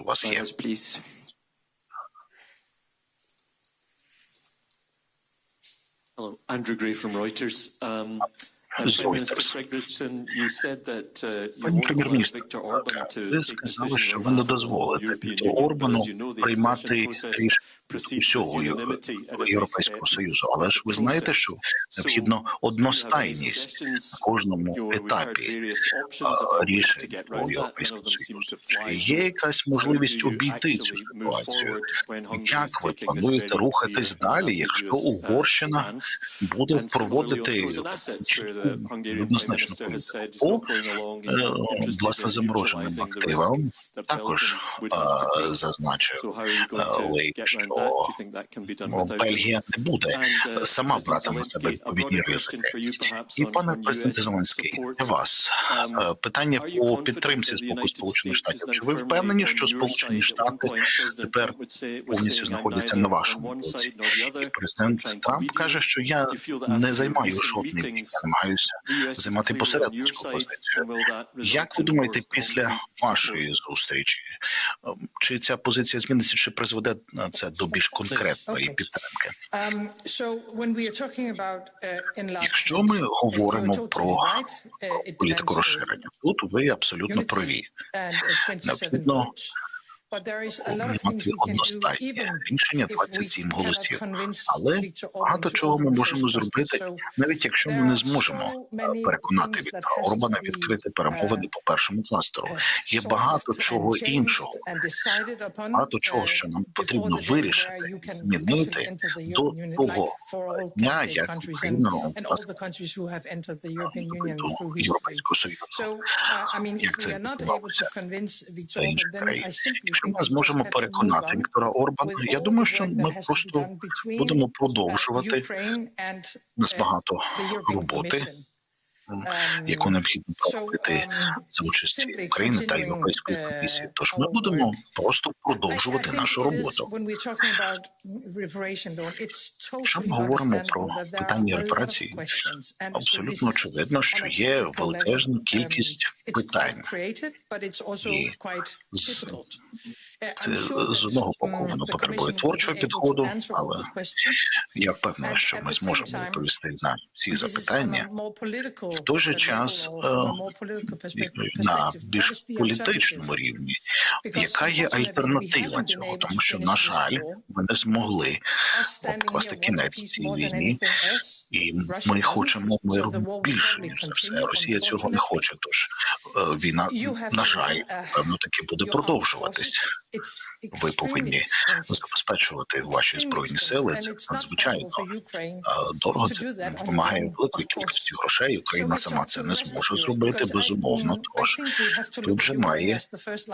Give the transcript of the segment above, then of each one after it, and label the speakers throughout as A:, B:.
A: вас є.
B: please.
C: Hello, Andrew Gray from Reuters. Um, uh, uh,
A: Пані прем'єр-міністр, ви сказали, що ви не дозволите Орбану приймати рішення
C: at
A: Європейського
C: uh,
A: союзу. Але ж ви знаєте, що необхідно одностайність на кожному етапі рішень у Європейському Союзі. Чи є якась можливість обійти цю ситуацію? Як ви плануєте рухатись далі, якщо Угорщина буде проводити однозначно політику по е, власне замороженим активам? Також е, зазначив е, що ну, Бельгія не буде сама брати на себе відповідні ризики. І пане президенте Зеленський, для вас е, питання по підтримці з боку Сполучених Штатів. Чи ви впевнені, що Сполучені Штати тепер повністю знаходяться на вашому боці? І президент Трамп каже, що я не займаю я намагаюся займати посередницьку позицію. Як ви думаєте, після вашої зустрічі е, чи ця позиція зміниться, чи призведе це до більш конкретної підтримки?
D: Uh, enlargement,
A: Якщо ми говоримо про
D: it
A: політику розширення, тут ви абсолютно праві.
D: 27
A: Необхідно
D: votes. But there is a lot of things
A: мати
D: we can do,
A: одностайне рішення
D: if we
A: 27
D: cannot
A: голосів. Але багато чого ми можемо зробити, навіть якщо ми не зможемо переконати Віктора
D: to
A: Орбана відкрити перемовини
D: uh,
A: по першому кластеру. Є багато чого іншого. Багато чого,
D: uh,
A: що нам потрібно вирішити, змінити до того дня, як Україна до. Європейського Союзу.
D: Uh,
A: Як це відбувалося інших країн. Якщо ми зможемо переконати Віктора Орбана, я думаю, що ми просто будемо
D: uh,
A: продовжувати У нас
D: uh,
A: багато роботи.
D: Um,
A: яку необхідно проводити
D: um,
A: за участі України та Європейської
D: uh,
A: комісії. Тож ми будемо просто продовжувати нашу роботу. Якщо ми говоримо про питання репарації, абсолютно очевидно, що є величезна кількість
D: um,
A: питань. І
D: Uh,
A: Це з одного боку
D: mm,
A: воно потребує творчого підходу, але я впевнений, що ми зможемо відповісти на
D: on
A: запитання В той же час, е, на більш політичному рівні. Яка є альтернатива цього? Тому що, на жаль, ми не змогли покласти
D: wants
A: кінець цій війні, і ми хочемо миру більше ніж за все. Росія цього не хоче. Тож е, війна на жаль,
D: uh,
A: певно, таки буде продовжуватись. Ви повинні забезпечувати ваші збройні сили. Це надзвичайно е, дорого. Це вимагає великої кількості грошей. Україна сама це не зможе зробити безумовно.
D: mm,
A: Тож тут вже має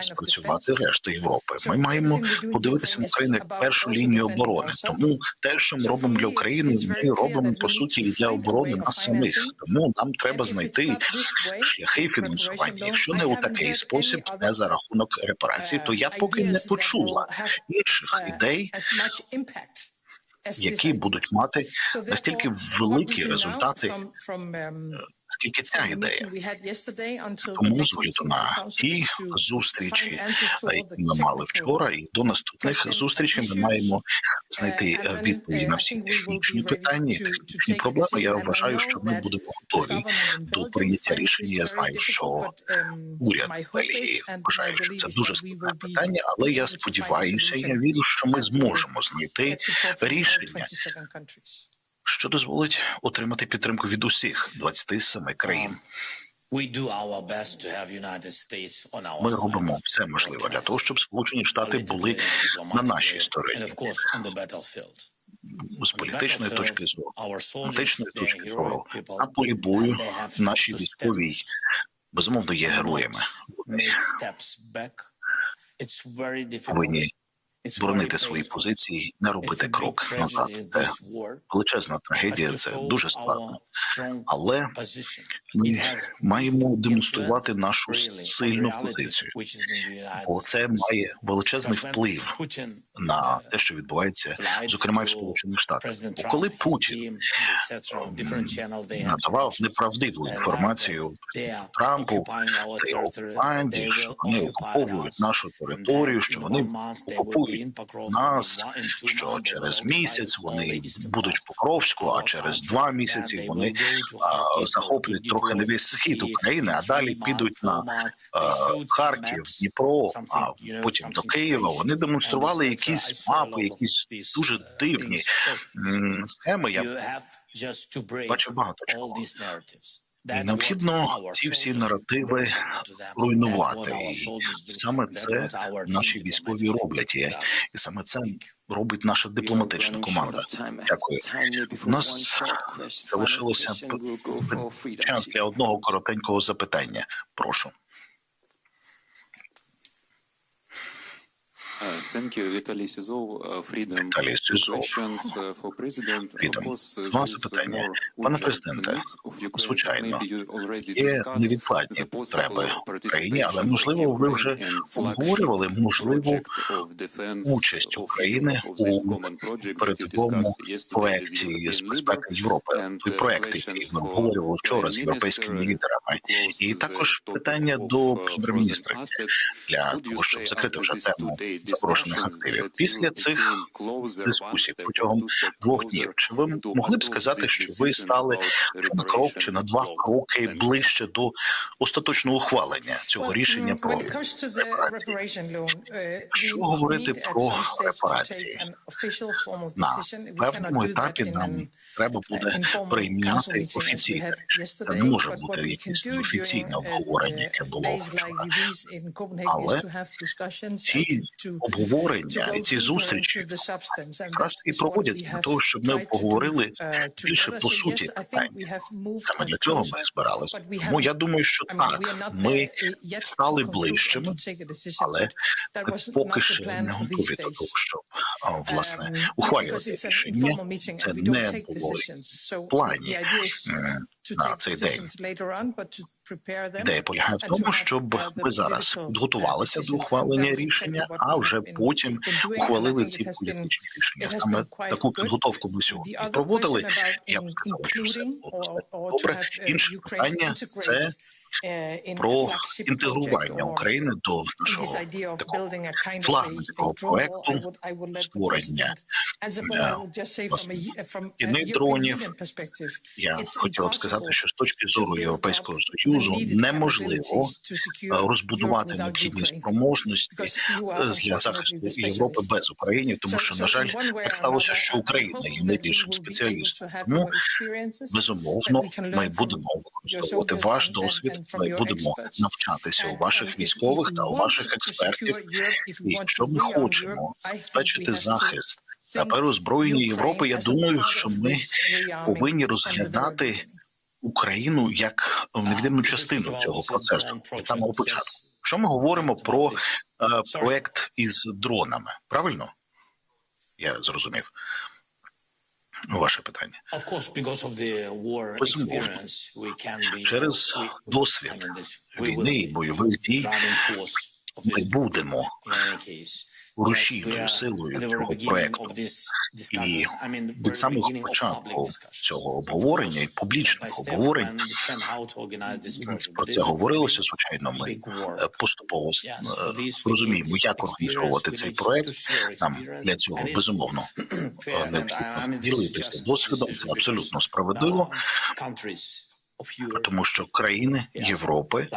A: спрацювати решта Європи. Ми маємо подивитися на Україну як першу лінію оборони. Тому те, що ми робимо для України, ми робимо по суті і для оборони нас самих. Тому нам треба знайти шляхи фінансування.
D: Reparation
A: Якщо не у такий спосіб, не за рахунок репарації, то я поки не почула інших
D: uh,
A: ідей, які будуть мати настільки великі
D: we do now
A: результати,
D: from- from, um,
A: скільки ця ідея. Тому з огляду на ті зустрічі, які ми мали вчора, і до наступних зустрічей ми маємо знайти
D: Uh,
A: е, відповіді
D: uh,
A: на всі технічні питання, технічні проблеми. Я вважаю, що ми будемо готові до прийняття рішення. Я знаю, що
D: um,
A: уряд Бельгії вважає, що це дуже складне питання, але я сподіваюся, я вірю, що ми зможемо знайти рішення,
D: 27 countries.
A: Що дозволить отримати підтримку від усіх 27 країн. Ми робимо все можливе для того, щоб Сполучені Штати були на нашій стороні. з політичної точки зору,
E: they
A: точки зору, на полі бою наші військові безумовно є героями. Вони боронити свої позиції, не робити крок назад. Це величезна трагедія, це дуже складно. Але ми маємо демонструвати нашу сильну позицію, бо це має величезний вплив на те, що відбувається, зокрема і в Сполучених Штатах. Бо коли Путін надавав неправдиву інформацію Трампу та окупанті, що вони окуповують нашу територію, що вони окупують нас, що через місяць вони будуть в Покровську, а через два місяці вони а, захоплять трохи не весь схід України, а далі підуть на а, Харків, Дніпро, а потім до Києва. Вони демонстрували якісь мапи, якісь дуже дивні схеми. Я бачив багато чого. І необхідно ці всі наративи руйнувати. І саме це наші військові роблять. І, саме це робить наша дипломатична команда. Дякую. У нас залишилося час для одного коротенького запитання. Прошу.
B: Freedom. course, uh,
A: Два
B: there is
A: запитання.
B: more
A: Пане президенте, звичайно,
B: you
A: Є невідкладні потреби в країні, але можливо, ви вже обговорювали можливу участь України у
B: you
A: передовому проекті з безпеки. Європи. Той
B: uh,
A: проект, який ми обговорювали вчора з європейськими лідерами, і також питання до
B: uh,
A: прем'єр-міністра для
B: you
A: того, щоб закрити вже тему запрошених активів. Після цих дискусій протягом двох днів. Чи ви могли б сказати, що ви стали чи на крок, чи на два кроки ближче до остаточного ухвалення цього рішення
D: mm,
A: про репарації?
D: uh,
A: Що говорити про репарації? На певному етапі нам треба буде прийняти офіційне рішення. Це не може бути якесь
D: uh,
A: обговорення, яке
D: uh,
A: було вчора. Але Ці обговорення і ці зустрічі якраз і проводяться для того, щоб ми поговорили
D: uh,
A: більше по суті питання. Саме для цього ми збиралися. Тому я думаю, що так, ми
D: uh,
A: стали ближчими, але поки ще не готові до того, щоб власне
D: Um,
A: ухвалювати рішення. Це не було в плані на цей день. Ідея полягає в тому, щоб
D: uh,
A: ми зараз
D: uh,
A: підготувалися до ухвалення рішення, а вже потім ухвалили ці політичні рішення. Саме таку підготовку ми сьогодні проводили. Я б сказав, що все було добре.
D: uh,
A: Інше питання це
D: uh,
A: про інтегрування України до нашого такого флагманського проекту створення
D: European
A: дронів. Я хотіла б сказати, що з точки зору Європейського союзу неможливо е, розбудувати необхідні спроможності е, для захисту Європи без України, тому що на жаль, так сталося, що Україна є найбільшим спеціалістом. Тому безумовно ми будемо використовувати ваш досвід. Ми будемо навчатися у ваших військових та у ваших експертів. І якщо ми хочемо забезпечити захист
D: think
A: переозброєння Європи, я думаю, що ми повинні розглядати. Україну як невід'ємну частину цього процесу від самого початку. Що ми говоримо про е, проект із дронами? Правильно? Я зрозумів. Ваше питання. Безумовно. Через досвід війни і бойових дій ми будемо. Рушійною силою цього проекту. І від самого початку цього обговорення і публічних обговорень про це говорилося. Звичайно, ми е, поступово е, розуміємо, як організовувати цей проект. Нам для цього безумовно е, необхідно ділитися досвідом. Це абсолютно справедливо, тому що країни. Європи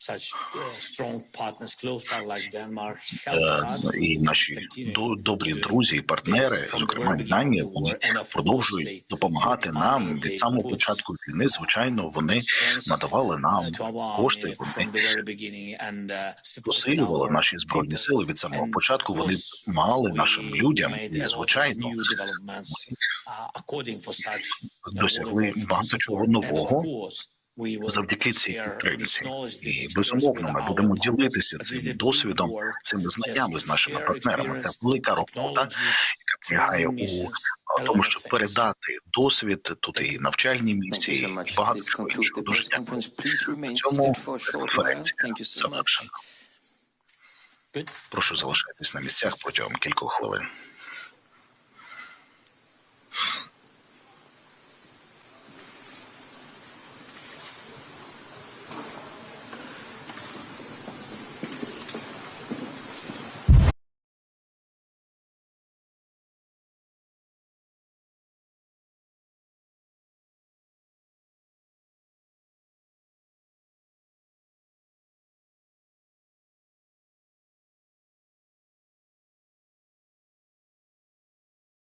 E: such uh, strong partners close like Denmark
A: е, і наші до- добрі друзі і партнери, зокрема Данія, вони продовжують допомагати нам від самого початку війни. Звичайно, вони надавали нам
E: uh,
A: кошти. Вони
E: uh,
A: посилювали наші збройні сили від самого початку. Вони мали нашим людям, і звичайно
E: uh, uh,
A: досягли багато чого нового завдяки цій підтримці. І безумовно, ми будемо ділитися цим досвідом, цими знаннями з нашими партнерами. Це велика робота, яка полягає у тому, щоб передати досвід тут і навчальні місії, і багато чого іншого. Дуже дякую. На цьому конференція завершена. Прошу залишайтесь на місцях протягом кількох хвилин.